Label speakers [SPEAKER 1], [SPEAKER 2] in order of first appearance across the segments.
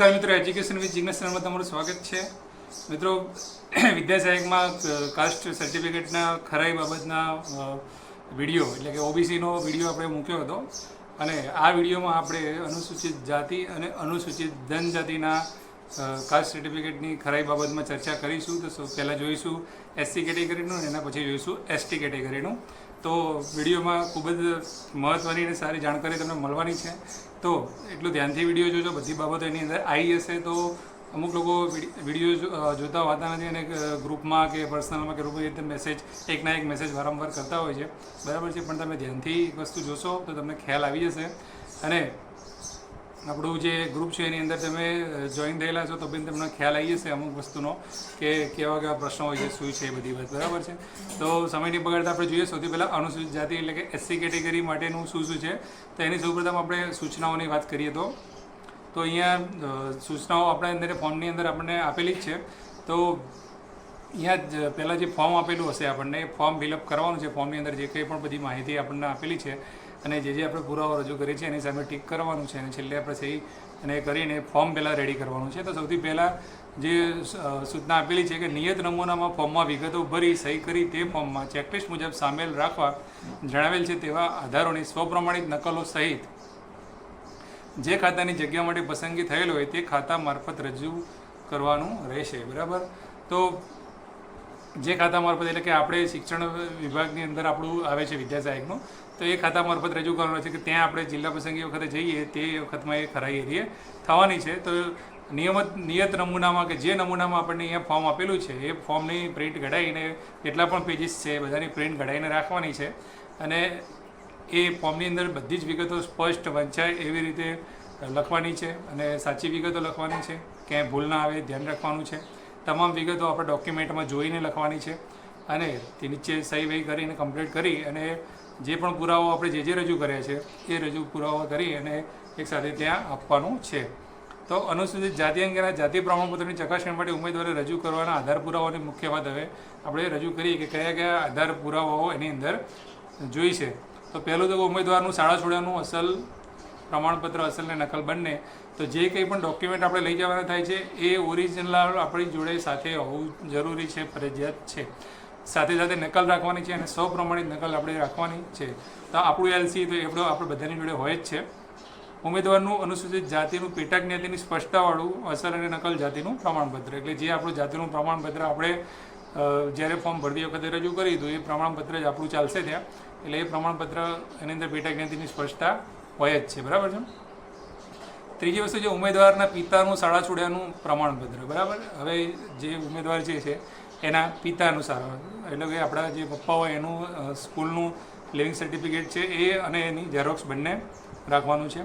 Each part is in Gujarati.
[SPEAKER 1] નમસ્કાર મિત્રો એજ્યુકેશન વિથ જિજ્ઞાસનમાં તમારું સ્વાગત છે. મિત્રો વિદ્યા સહાયકમાં કાસ્ટ સર્ટિફિકેટના ખરાઈ બાબતના વીડિયો એટલે કે ઓબીસીનો વીડિયો આપણે મૂક્યો હતો. અને આ વિડીયોમાં આપણે અનુસૂચિત જાતિ અને અનુસૂચિત જનજાતિના કાસ્ટ સર્ટિફિકેટની ખરાઈ બાબતમાં ચર્ચા કરીશું, તો પહેલાં જોઈશું એસસી કેટેગરીનું એના પછી જોઈશું એસટી કેટેગરીનું તો વિડીયોમાં ખૂબ જ મહત્ત્વની અને સારી જાણકારી તમને મળવાની છે. તો એટલું ધ્યાનથી વીડિયો જોજો, બધી બાબતો એની અંદર આવી હશે તો અમુક લોકો વિડી- વીડિયો જોતા હોતા નથી અને ગ્રુપમાં કે પર્સનલમાં કે રૂપે રીતે મેસેજ એકના એક મેસેજ વારંવાર કરતા હોય છે. બરાબર છે, પણ તમે ધ્યાનથી વસ્તુ જોશો તો તમને ખ્યાલ આવી જશે. અને આપણું જે ગ્રુપ છે, એની અંદર તમે જોઈન થયેલા છો, તો બેન તમને ખ્યાલ આવી જશે અમુક વસ્તુનો, કે કેવા કેવા પ્રશ્નો હોય છે, શું છે, એ બધી વાત, બરાબર છે? તો સમયની બગાડતા આપણે જોઈએ, સૌથી પહેલાં અનુસૂચિત જાતિ એટલે કે એસસી કેટેગરી માટેનું શું શું છે? તો એની સૌપ્રથમ આપણે સૂચનાઓની વાત કરીએ તો તો અહીંયા સૂચનાઓ આપણા અંદર ફોર્મની અંદર આપણને આપેલી જ છે. તો અહીંયા જ પહેલાં જે ફોર્મ આપેલું હશે આપણને, એ ફોર્મ ફિલઅપ કરવાનું છે ફોર્મની અંદર જે કંઈ પણ બધી માહિતી આપણને આપેલી છે અને જે જે આપણે પુરાવો રજૂ કરીએ છીએ, એની સામે ટીક કરવાનું છે. અને છેલ્લે આપણે સહી અને કરીને ફોર્મ પહેલાં રેડી કરવાનું છે. તો સૌથી પહેલાં જે સૂચના આપેલી છે કે નિયત નમૂનામાં ફોર્મમાં વિગતો ભરી, સહી કરી તે ફોર્મમાં ચેકલિસ્ટ મુજબ સામેલ રાખવા જણાવેલ છે તેવા આધારોની સ્વપ્રમાણિત નકલો સહિત જે ખાતાની જગ્યા માટે પસંદગી થયેલ હોય તે ખાતા મારફત રજૂ કરવાનું રહેશે. બરાબર? તો જે ખાતા મારફત એટલે કે આપણે શિક્ષણ વિભાગની અંદર આપણું આવે છે વિદ્યા સહાયકનું તો એ ખાતા મારફત રજૂ કરવાનું છે કે ત્યાં આપણે જિલ્લા પસંદગી વખતે જઈએ, તે વખતમાં એ ખરાઈ એરીએ થવાની છે. તો નિયમિત, નિયત નમૂનામાં કે જે નમૂનામાં આપણને અહીંયા ફોર્મ આપેલું છે, એ ફોર્મની પ્રિન્ટ કઢાવીને જેટલા પણ પેજીસ છે, બધાની પ્રિન્ટ કઢાવીને રાખવાની છે. અને એ ફોર્મની અંદર બધી જ વિગતો સ્પષ્ટ વંચાય એવી રીતે લખવાની છે અને સાચી વિગતો લખવાની છે. ક્યાંય ભૂલ ના આવે, ધ્યાન રાખવાનું છે. તમામ વિગતો આપણે ડોક્યુમેન્ટમાં જોઈને લખવાની છે અને તે નીચે સહી વહી કરીને કમ્પ્લીટ કરી અને જે પણ પુરાવો આપણે જે જે રજૂ કર્યા છે, એ રજૂ પુરાવા કરી અને એક સાથે ત્યાં આપવાનું છે. તો અનુસૂચિત જાતિ અંગેના જાતિ પ્રમાણપત્રની ચકાસણી માટે ઉમેદવારે રજૂ કરવાના આધાર પુરાવાની મુખ્ય વાત હવે આપણે રજૂ કરીએ કે કયા કયા આધાર પુરાવાઓ એની અંદર જોઈ છે. તો પહેલું તો ઉમેદવારનું શાળા છોડ્યાનું અસલ, પ્રમાણપત્ર અસલ ને નકલ બંને. તો જે કંઈ પણ ડોક્યુમેન્ટ આપણે લઈ જવાના થાય છે, એ ઓરિજિનલ આપણી જોડે સાથે હોવું જરૂરી છે, ફરજિયાત છે. સાથે સાથે નકલ રાખવાની છે અને સૌ પ્રમાણિત નકલ આપણે રાખવાની છે. તો આપણું એલસી તો એવડો આપણે બધાની જોડે હોય જ છે. ઉમેદવારનું અનુસૂચિત જાતિનું પેટા જ્ઞાતિની સ્પષ્ટતાવાળું અસર અને નકલ જાતિનું પ્રમાણપત્ર. એટલે જે આપણું જાતિનું પ્રમાણપત્ર આપણે જ્યારે ફોર્મ ભરતી વખતે રજૂ કરી હતું, એ પ્રમાણપત્ર જ આપણું ચાલશે ત્યાં. એટલે એ પ્રમાણપત્ર એની અંદર પેટા જ્ઞાતિની સ્પષ્ટતા હોય જ છે. બરાબર છે? ત્રીજી વસ્તુ જે ઉમેદવારના પિતાનું શાળા છોડ્યાનું પ્રમાણપત્ર. બરાબર? હવે જે ઉમેદવાર જે છે એના પિતાનું સારા એટલે કે આપણા જે પપ્પા હોય એનું સ્કૂલનું લિવિંગ સર્ટિફિકેટ છે એ અને એની ઝેરોક્સ બંને રાખવાનું છે.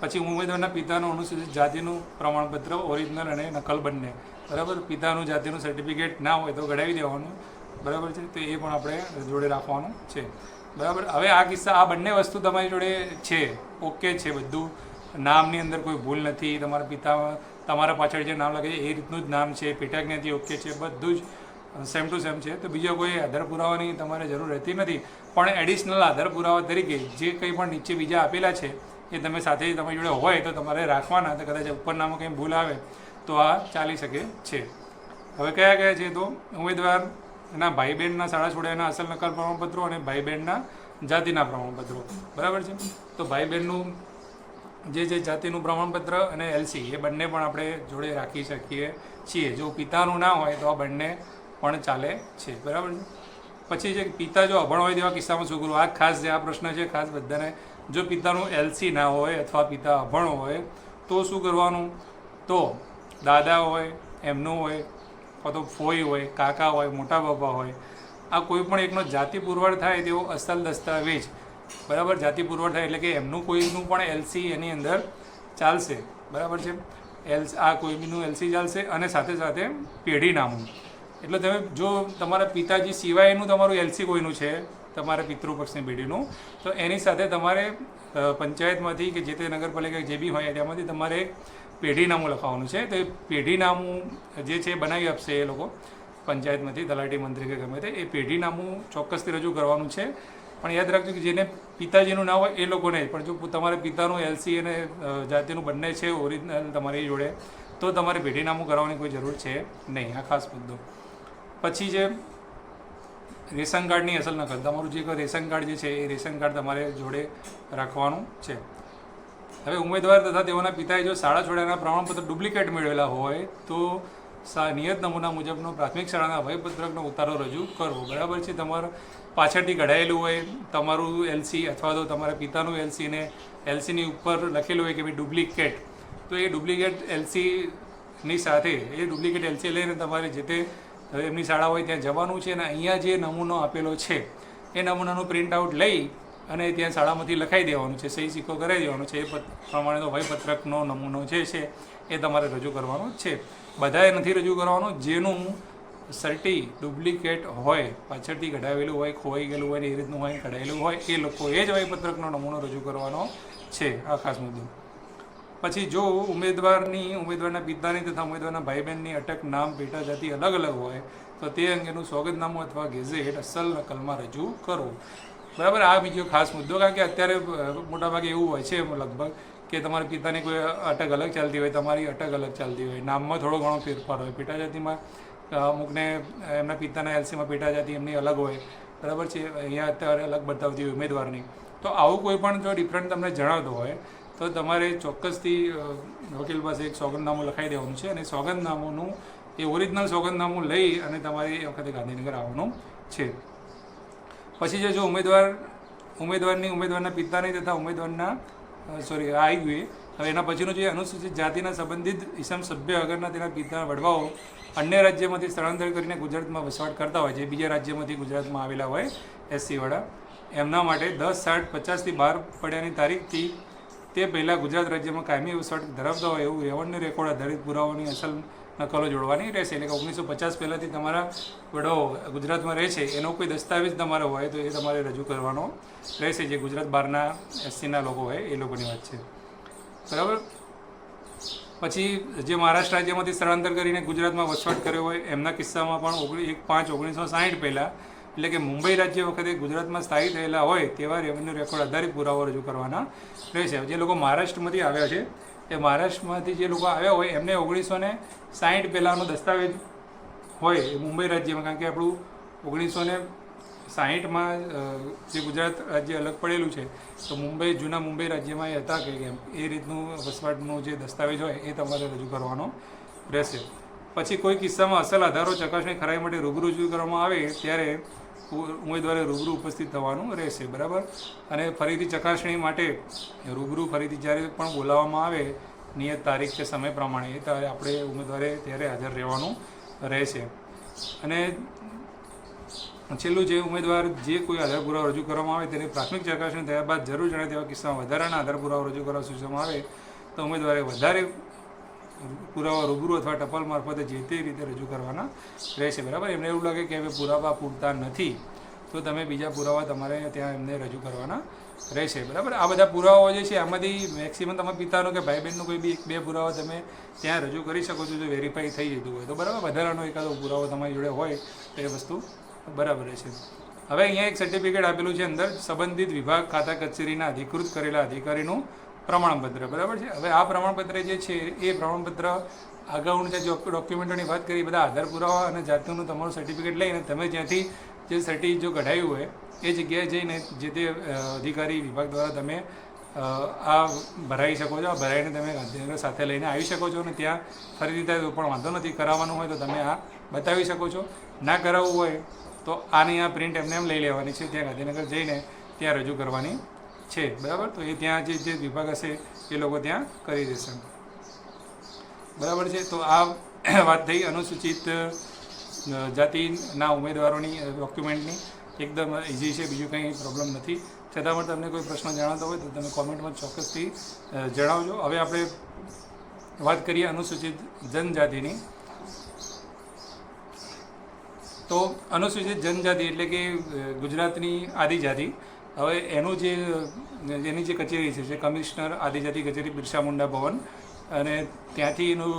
[SPEAKER 1] પછી ઉમેદવારના પિતાનું અનુસૂચિત જાતિનું પ્રમાણપત્ર, ઓરિજિનલ અને નકલ બંને. બરાબર? પિતાનું જાતિનું સર્ટિફિકેટ ના હોય તો કઢાવી દેવાનું. બરાબર છે? તો એ પણ આપણે જોડે રાખવાનું છે. બરાબર? હવે આ કિસ્સા, આ બંને વસ્તુ તમારી જોડે છે. ઓકે છે બધું. નામની અંદર કોઈ ભૂલ નથી. તમારા પિતા તમારા પાછળ જે નામ લાગે છે, એ રીતનું જ નામ છે પેટા જ્ઞાતિ ઓકે છે, બધું જ સેમ ટુ સેમ છે. તો બીજો કોઈ આધાર પુરાવાની તમારે જરૂર રહેતી નથી. પણ એડિશનલ આધાર પુરાવા તરીકે જે કંઈ પણ નીચે બીજા આપેલા છે, એ તમે સાથે તમારી જોડે હોય તો તમારે રાખવાના. તો કદાચ ઉપરનામાં કંઈ ભૂલ આવે, તો આ ચાલી શકે છે. હવે કયા કયા છે તો? ઉમેદવારના ભાઈ બહેનના શાળા છોડ્યાના અસલ નકલ પ્રમાણપત્રો અને ભાઈ બહેનના જાતિના પ્રમાણપત્રો. બરાબર છે? તો ભાઈ બહેનનું જે જે જાતિનું પ્રમાણપત્ર અને એલસી એ બંને પણ આપણે જોડે રાખી શકીએ છીએ. જો પિતાનું ના હોય તો આ બંને પણ ચાલે છે. બરાબર પછી જે પિતા જો અભણ હોય તેવા કિસ્સામાં શું કરવું આ ખાસ જે આ પ્રશ્ન છે, ખાસ બધાને જો પિતાનું એલસી ના હોય અથવા પિતા અભણ હોય, તો શું કરવાનું? તો દાદા હોય, એમનું હોય, અથવા તો ફોઈ હોય, કાકા હોય, મોટા બાપા હોય, આ કોઈ પણ એકનો જાતિ પુરવાર થાય તેવો અસલ દસ્તાવેજ બરાબર, જાતિ પુરવઠા એટલે કે એમનું કોઈનું પણ એલસી એની અંદર ચાલશે. બરાબર છે? એલ આ કોઈનું એલસી ચાલશે અને સાથે સાથે પેઢી નામું એટલે તમે જો તમારા પિતાજી સિવાયનું તમારું એલસી કોઈનું છે, તમારા પિતૃપક્ષની પેઢીનું, તો એની સાથે તમારે પંચાયતમાંથી કે જે તે નગરપાલિકા જે બી હોય તેમાંથી તમારે પેઢીનામું લખાવવાનું છે. તો એ પેઢીનામું જે છે બનાવી આપશે એ લોકો. પંચાયતમાંથી, તલાટી મંત્રી કે ગમે તે, એ પેઢીનામું ચોક્કસથી રજૂ કરવાનું છે. પણ યાદ રાખજો કે જેને પિતાજીનું ના હોય એ લોકોને પણ જો તમારે પિતાનું એલસી અને જાતિનું બંને છે ઓરિજિનલ તમારી જોડે, તો તમારે ભેટીનામું કરાવવાની કોઈ જરૂર છે નહીં, આ ખાસ મુદ્દો. પછી જે રેશન કાર્ડની અસલ નકલ તમારું જે રેશન કાર્ડ જે છે એ રેશન કાર્ડ તમારે જોડે રાખવાનું છે. હવે ઉમેદવાર તથા તેઓના પિતાએ જો શાળા છોડ્યાના પ્રમાણપત્ર ડુપ્લિકેટ મેળવેલા હોય, તો નિયત નમૂના મુજબનો પ્રાથમિક શાળાના વયપત્રકનો ઉતારો રજૂ કરવો. બરાબર છે તમારે પાછળથી કઢાયેલું હોય, તમારું એલસી અથવા તો તમારા પિતાનું એલસીને એલસીની ઉપર લખેલું હોય કે ભાઈ ડુપ્લિકેટ, તો એ ડુપ્લિકેટ એલસીની સાથે, એ ડુપ્લિકેટ એલસી લઈને તમારે જે તે એમની શાળા હોય ત્યાં જવાનું છે અને અહીંયા જે નમૂનો આપેલો છે, એ નમૂનાનું પ્રિન્ટ આઉટ લઈ અને ત્યાં શાળામાંથી લખાઈ દેવાનું છે, સહી સિક્કો કરાવી દેવાનો છે, એ પત- પ્રમાણેનો વયપત્રકનો નમૂનો જે છે, એ તમારે રજૂ કરવાનો છે. બધાએ નથી રજૂ કરવાનો, જેનું સર્ટી ડુપ્લિકેટ હોય, પાછળથી કઢાવેલું હોય, ખોવાઈ ગયેલું હોય ને એ રીતનું હોય કઢાયેલું હોય, એ લોકો એ જ વયપત્રકનો નમૂનો રજૂ કરવાનો છે આ ખાસ મુદ્દો. પછી જો ઉમેદવારની, ઉમેદવારના પિતાની તથા ઉમેદવારના ભાઈ બહેનની અટક નામ પેટા જાતિ અલગ અલગ હોય, તો તે અંગેનું સોગંદનામું અથવા ગેઝેટ અસલ નકલમાં રજૂ કરો. બરાબર, આ બીજો ખાસ મુદ્દો, કારણ કે અત્યારે મોટાભાગે એવું હોય છે લગભગ કે તમારા પિતાની કોઈ અટક અલગ ચાલતી હોય, તમારી અટક અલગ ચાલતી હોય, નામમાં થોડો ઘણો ફેરફાર હોય પેટા જાતિમાં અમુકને એમના પિતાના એલસીમાં પેટા જાતિ એમની અલગ હોય. બરાબર છે? અહીંયા અત્યારે અલગ બતાવતી હોય ઉમેદવારની. તો આવું કોઈ પણ જો ડિફરન્ટ તમને જણાવતો હોય, તો તમારે ચોક્કસથી વકીલ પાસે એક સોગંદનામું લખાઈ દેવાનું છે અને સોગંદનામુંનું, એ ઓરિજિનલ સોગંદનામું લઈ અને તમારે એ વખતે ગાંધીનગર આવવાનું છે. પછી જે જો ઉમેદવાર, ઉમેદવારની, ઉમેદવારના પિતાની તથા ઉમેદવારના સોરી આ આવી ગયું એ. હવે એના પછીનું જે અનુસૂચિત જાતિના સંબંધિત ઈસમ સભ્ય વગરના તેના પિતા વડવાઓ અન્ય રાજ્યમાંથી સ્થળાંતર કરીને ગુજરાતમાં વસવાટ કરતા હોય જે બીજા રાજ્યમાંથી ગુજરાતમાં આવેલા હોય એસસી વડા. એમના માટે દસ સાઠ પચાસથી બહાર પડ્યાની તારીખથી તે પહેલાં ગુજરાત રાજ્યમાં કાયમી વસવાટ ધરાવતા હોય એવું રેવન્યુ રેકોર્ડ આધારિત પુરાવાની અસલ નકલો જોડવાની રહેશે. એટલે કે ઓગણીસો પચાસ પહેલાંથી તમારા વડાઓ ગુજરાતમાં રહે છે. એનો કોઈ દસ્તાવેજ તમારો હોય તો એ તમારે રજૂ કરવાનો રહેશે. જે ગુજરાત બહારના એસસીના લોકો હોય એ લોકોની વાત છે. બરાબર? પછી જે મહારાષ્ટ્ર રાજ્યમાંથી સ્થળાંતર કરીને ગુજરાતમાં વસવાટ કર્યો હોય, એમના કિસ્સામાં પણ ઓગણી, એક પાંચ ઓગણીસો સાહીઠ પહેલાં, એટલે કે મુંબઈ રાજ્ય વખતે ગુજરાતમાં સ્થાયી થયેલા હોય, તેવા રેવન્યુ રેકોર્ડ આધારિત પુરાવો રજૂ કરવાના રહેશે. જે લોકો મહારાષ્ટ્રમાંથી આવ્યા છે, એ મહારાષ્ટ્રમાંથી જે લોકો આવ્યા હોય, એમને ઓગણીસો ને સાહીઠ પહેલાંનો દસ્તાવેજ હોય એ મુંબઈ રાજ્યમાં, કારણ કે આપણું ઓગણીસો ને સાહીઠમાં જે ગુજરાત રાજ્ય અલગ પડેલું છે, તો મુંબઈ, જૂના મુંબઈ રાજ્યમાં એ હતા કે કેમ? એ રીતનું વસવાટનું જે દસ્તાવેજ હોય એ તમારે રજૂ કરવાનો રહેશે. પછી કોઈ કિસ્સામાં અસલ આધારો ચકાસણી ખરાઈ માટે રૂબરૂ રજૂ કરવામાં આવે ત્યારે ઉમેદવારે રૂબરૂ ઉપસ્થિત થવાનું રહેશે, બરાબર? અને ફરીથી ચકાસણી માટે રૂબરૂ ફરીથી જ્યારે પણ બોલાવવામાં આવે, નિયત તારીખ કે સમય પ્રમાણે, એ ત્યારે આપણે ઉમેદવારે ત્યારે હાજર રહેવાનું રહેશે. અને છેલ્લું જે ઉમેદવાર જે કોઈ આધાર પુરાવા રજૂ કરવામાં આવે તેની પ્રાથમિક ચકાસણી થયા બાદ જરૂર જણાય તેવા કિસ્સામાં વધારાના આધાર પુરાવા રજૂ કરવા સૂચવવામાં આવે તો ઉમેદવારે વધારે પુરાવા રૂબરૂ અથવા ટપાલ મારફતે જે તે રીતે રજૂ કરવાના રહેશે. બરાબર? એમને એવું લાગે કે હવે પુરાવા પૂરતા નથી. તો તમે બીજા પુરાવા તમારે ત્યાં એમને રજૂ કરવાના રહેશે. બરાબર? આ બધા પુરાવાઓ જે છે, આમાંથી મેક્સિમમ તમારા પિતાનો કે ભાઈ બહેનનો કોઈ બી એક, બે પુરાવા તમે ત્યાં રજૂ કરી શકો છો, જો વેરીફાઈ થઈ જતું હોય તો. બરાબર? વધારાનો એકાદો પુરાવો તમારી જોડે હોય તો એ વસ્તુ બરાબર છે. હવે અહીંયા એક સર્ટિફિકેટ આપેલું છે અંદર, સંબંધિત વિભાગ ખાતા કચેરીના અધિકૃત કરેલા અધિકારીનું પ્રમાણપત્ર. બરાબર છે? હવે આ પ્રમાણપત્ર જે છે, એ પ્રમાણપત્ર અગાઉનું જે ડોક્યુમેન્ટોની વાત કરી બધા આધાર પુરાવા અને જાતનું તમારું સર્ટિફિકેટ લઈને તમે જ્યાંથી જે સર્ટી જો કઢાવ્યું હોય, એ જગ્યાએ જઈને જે તે અધિકારી વિભાગ દ્વારા તમે આ ભરાઈ શકો છો, આ ભરાઈને તમે સાથે લઈને આવી શકો છો અને ત્યાં ફરીથી થાય તો પણ વાંધો નથી, કરાવવાનું હોય તો તમે આ બતાવી શકો છો. ના કરાવવું હોય તો આની આ પ્રિન્ટ એમને એમ લઈ લેવાની છે ત્યાં ગાંધીનગર જઈને ત્યાં રજૂ કરવાની છે. બરાબર? તો એ ત્યાં જે જે વિભાગ હશે, એ લોકો ત્યાં કરી દેશે. બરાબર છે? તો આ વાત થઈ. અનુસૂચિત જાતિના ઉમેદવારોની ડોક્યુમેન્ટની એકદમ ઇઝી છે. બીજું કંઈ પ્રોબ્લેમ નથી. છતાં પણ તમને કોઈ પ્રશ્ન જણાતો હોય તો તમે કોમેન્ટમાં ચોક્કસથી જણાવજો. હવે આપણે વાત કરીએ અનુસૂચિત જનજાતિની. તો અનુસૂચિત જનજાતિ એટલે કે ગુજરાતની આદિજાતિ. હવે એનું જે એની જે કચેરી છે, જે કમિશનર આદિજાતિ કચેરી બિરસા મુંડા ભવન, અને ત્યાંથી એનું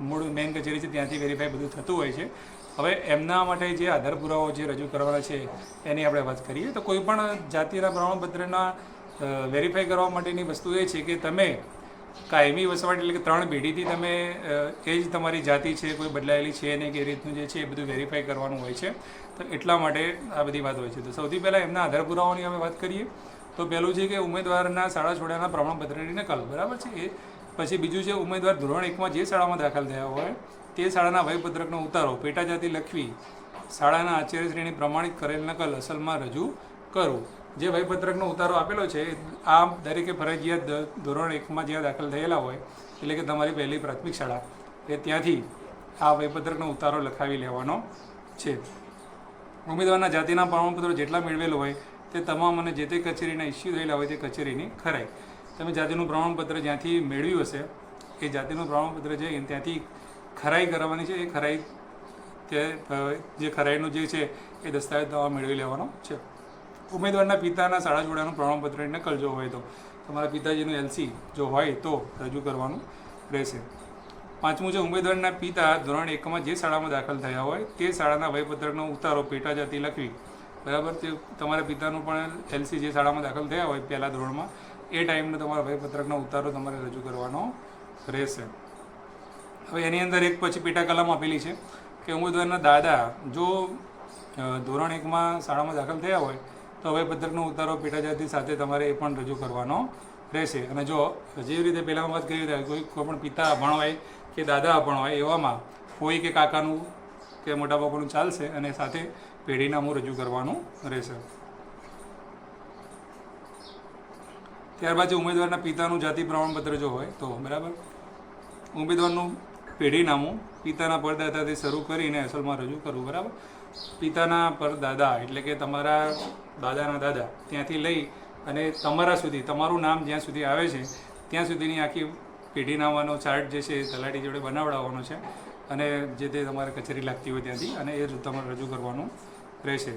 [SPEAKER 1] મૂળ મેઇન કચેરી છે, ત્યાંથી વેરીફાઈ બધું થતું હોય છે. હવે એમના માટે જે આધાર પુરાવો જે રજૂ કરવાના છે, એની આપણે વાત કરીએ. તો કોઈપણ જાતિના પ્રમાણપત્રના વેરીફાઈ કરવા માટેની વસ્તુ એ છે કે તમે કાયમી વસવાટ એટલે કે ત્રણ પેઢીથી તમે એ જ તમારી જાતિ છે, કોઈ બદલાયેલી છે નહીં કે રીતનું જે છે એ બધું વેરીફાઈ કરવાનું હોય છે. તો એટલા માટે આ બધી વાત હોય છે. તો સૌથી પહેલાં એમના આધાર પુરાવાની અમે વાત કરીએ. તો પહેલું છે કે ઉમેદવારના શાળા છોડ્યાના પ્રમાણપત્રની નકલ બરાબર છે? એ પછી બીજું છે ઉમેદવાર ધોરણ એકમાં જે શાળામાં દાખલ થયા હોય, તે શાળાના વયપત્રકનો ઉતારો પેટા જાતિ લખવી, શાળાના આચાર્યશ્રીની પ્રમાણિત કરેલ નકલ અસલમાં રજૂ કરવું જે વયપત્રકનો ઉતારો આપેલો છે, આ દરેકે ફરજિયાત ધોરણ એકમાં જ્યાં દાખલ થયેલા હોય, એટલે કે તમારી પહેલી પ્રાથમિક શાળા એ ત્યાંથી આ વયપત્રકનો ઉતારો લખાવી લેવાનો છે. ઉમેદવારના જાતિના પ્રમાણપત્રો જેટલા મેળવેલ હોય, તે તમામ અને જે તે કચેરીના ઇસ્યુ થયેલા હોય તે કચેરીની ખરાઈ. તમે જાતિનું પ્રમાણપત્ર જ્યાંથી મેળવ્યું હશે, એ જાતિનું પ્રમાણપત્ર છે એ ત્યાંથી ખરાઈ કરવાની છે, એ ખરાઈ તે જે ખરાઈનું જે છે, એ દસ્તાવેજ તમારે મેળવી લેવાનો છે. ઉમેદવારના પિતાના શાળા જોડાનું પ્રમાણપત્રની નકલ જો હોય તો. તમારા પિતાજીનું એલસી જો હોય તો રજૂ કરવાનું રહેશે. પાંચમું છે, ઉમેદવારના પિતા ધોરણ એકમાં જે શાળામાં દાખલ થયા હોય તે શાળાના વયપત્રકનો ઉતારો પેટા જાતિ લખવી. બરાબર? તે તમારા પિતાનું પણ એલસી જે શાળામાં દાખલ થયા હોય પહેલા ધોરણમાં, એ ટાઈમનો તમારા વયપત્રકનો ઉતારો તમારે રજૂ કરવાનો રહેશે. હવે એની અંદર એક પછી પેટા કલમ આપેલી છે કે ઉમેદવારના દાદા જો ધોરણ એકમાં શાળામાં દાખલ થયા હોય તો હવે પત્રકનો ઉતારો પેટા જાતિ સાથે તમારે એ પણ રજૂ કરવાનો રહેશે. અને જો જેવી રીતે પહેલાં વાત કરી રહ્યા, કોઈ કોઈ પણ પિતા અભણ હોય કે દાદા અભણ હોય એવામાં કોઈ કે કાકાનું કે મોટા બાપાનું ચાલશે અને સાથે પેઢીનામું રજૂ કરવાનું રહેશે. ત્યારબાદ જો ઉમેદવારના પિતાનું જાતિ પ્રમાણપત્ર જો હોય તો, બરાબર? ઉમેદવારનું પેઢીનામું પિતાના પરદાદાથી શરૂ કરીને અસલમાં રજૂ કરવું, બરાબર? પિતાના પર દાદા, એટલે કે તમારા દાદાના દાદા ત્યાંથી લઈ અને તમારા સુધી, તમારું નામ જ્યાં સુધી આવે છે, ત્યાં સુધીની આખી પેઢીનામાનો ચાર્ટ જે છે એ તલાટી જોડે બનાવડાવવાનો છે અને જે તે તમારે કચેરી લાગતી હોય ત્યાંથી અને એ તમારે રજૂ કરવાનું રહેશે.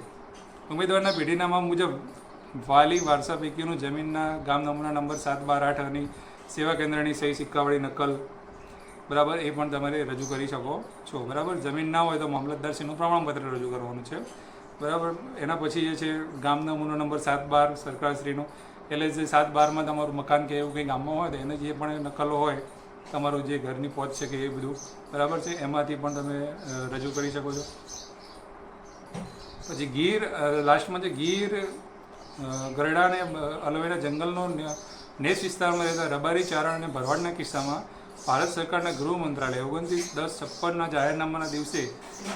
[SPEAKER 1] ઉમેદવારના પેઢીનામા મુજબ વાલી, વારસા પૈકીનું જમીનના ગામ નમૂના નંબર સાત બાર આઠ અને સેવા કેન્દ્રની સહી સિક્કાવાળી નકલ બરાબર, એ પણ તમારે રજૂ કરી શકો છો. બરાબર, જમીન ના હોય તો મામલતદારશ્રીનું પ્રમાણપત્ર રજૂ કરવાનું છે. બરાબર, એના પછી જે છે ગામ નમૂનો નંબર સાત બાર, સરકારશ્રીનો. એટલે જે સાત બારમાં તમારું મકાન કે એવું કંઈ ગામમાં હોય તો એને જે પણ નકલો હોય, તમારું જે ઘરની પહોંચ છે કે એ બધું, બરાબર છે, એમાંથી પણ તમે રજૂ કરી શકો છો. પછી ગીર લાસ્ટમાં જે ગીર ગરડા અને અલવેરા જંગલનો નેસ વિસ્તારમાં રહેતા રબારી ચારણ અને ભરવાડના કિસ્સામાં ભારત સરકારના ગૃહ મંત્રાલય ઓગણત્રીસ દસ છપ્પનના જાહેરનામાના દિવસે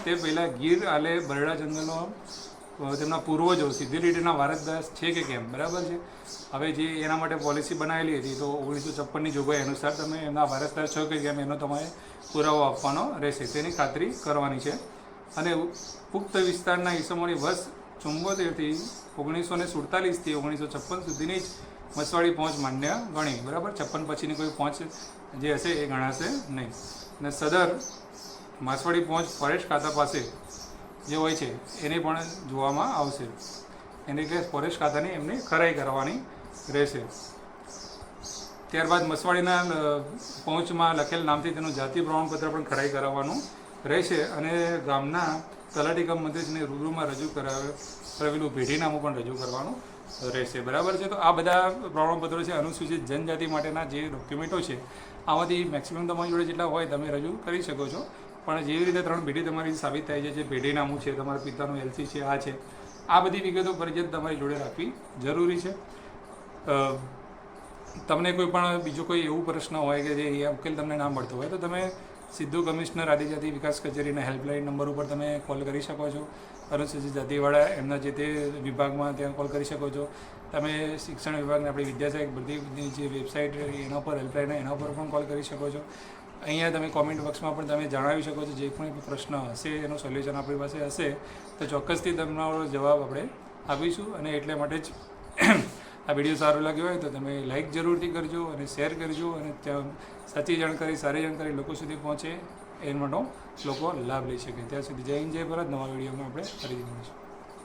[SPEAKER 1] તે પહેલાં ગીર આલે બરડા જંગલનો તેમના પૂર્વજો સીધી રીતેના વારસદાર છે કે કેમ? બરાબર છે? હવે જે એના માટે પોલિસી બનાવેલી હતી તો ઓગણીસો છપ્પનની જોગવાઈ અનુસાર તમે એમના વારસદાર છો કે કેમ એનો તમારે પુરાવો આપવાનો રહેશે. તેની ખાતરી કરવાની છે. અને પુખ્ત વિસ્તારના ઈસમોની વર્ષ ચુંબોતેરથી ઓગણીસો ને સુડતાલીસથી ઓગણીસો છપ્પન સુધીની જ મસવાડી પહોંચ માન્ય ગણી, બરાબર? છપ્પન પછીની કોઈ પહોંચ જે હશે એ ગણાશે નહીં. અને સદર માસવાડી પહોંચ ફોરેસ્ટ ખાતા પાસે જે હોય છે, એને પણ જોવામાં આવશે. એને કે ફોરેસ્ટ ખાતાની એમને ખરાઈ કરવાની રહેશે. ત્યારબાદ મસવાડીના પહોંચમાં લખેલ નામથી તેનું જાતિ પ્રમાણપત્ર પણ ખરાઈ કરાવવાનું રહેશે અને ગામના તલાટી કમ મંત્રીશ્રીને રૂબરૂમાં રજૂ કરાવે, કરાવેલું પેઢીનામું પણ રજૂ કરવાનું રહેશે. બરાબર છે? તો આ બધા પ્રમાણપત્રો છે, અનુસૂચિત જનજાતિ માટેના જે ડોક્યુમેન્ટો છે, આમાંથી મેક્સિમમ તમારી જોડે જેટલા હોય તમે રજૂ કરી શકો છો. પણ જેવી રીતે ત્રણ પેઢી તમારી સાબિત થાય છે, જે પેઢીનામું છે, તમારા પિતાનું એલસી છે, આ છે, આ બધી વિગતો ફરજિયાત તમારી જોડે રાખવી જરૂરી છે. તમને કોઈ પણ બીજો કોઈ એવું પ્રશ્ન હોય કે જે એ ઉકેલ તમને ના મળતો હોય, તો તમે સીધો કમિશનર આદિજાતિ વિકાસ કચેરીના હેલ્પલાઇન નંબર ઉપર તમે કોલ કરી શકો છો. અનુસૂચિત જાતિવાળા, એમના જે તે વિભાગમાં ત્યાં કોલ કરી શકો છો. તમે શિક્ષણ વિભાગને આપણી વિદ્યાસાહેબ બધી જે વેબસાઇટ એના પર હેલ્પલાઇન એના પર પણ કોલ કરી શકો છો. અહીંયા તમે કોમેન્ટ બોક્સમાં પણ તમે જણાવી શકો છો જે પણ પ્રશ્ન હશે, એનું સોલ્યુશન આપણી પાસે હશે. તો ચોક્કસથી તમારો જવાબ આપણે આપીશું અને એટલે માટે જ આ વીડિયો સારો લાગ્યો હોય તો તમે લાઇક જરૂરથી કરજો અને શેર કરજો અને સાચી જાણકારી, સારી જાણકારી લોકો સુધી પહોંચે. એ લોકો લાભ લઈ શકે ત્યાં સુધી જય હિન્દ, જય ભારત. નવા વિડીયોમાં આપણે ફરીથી મળીશું.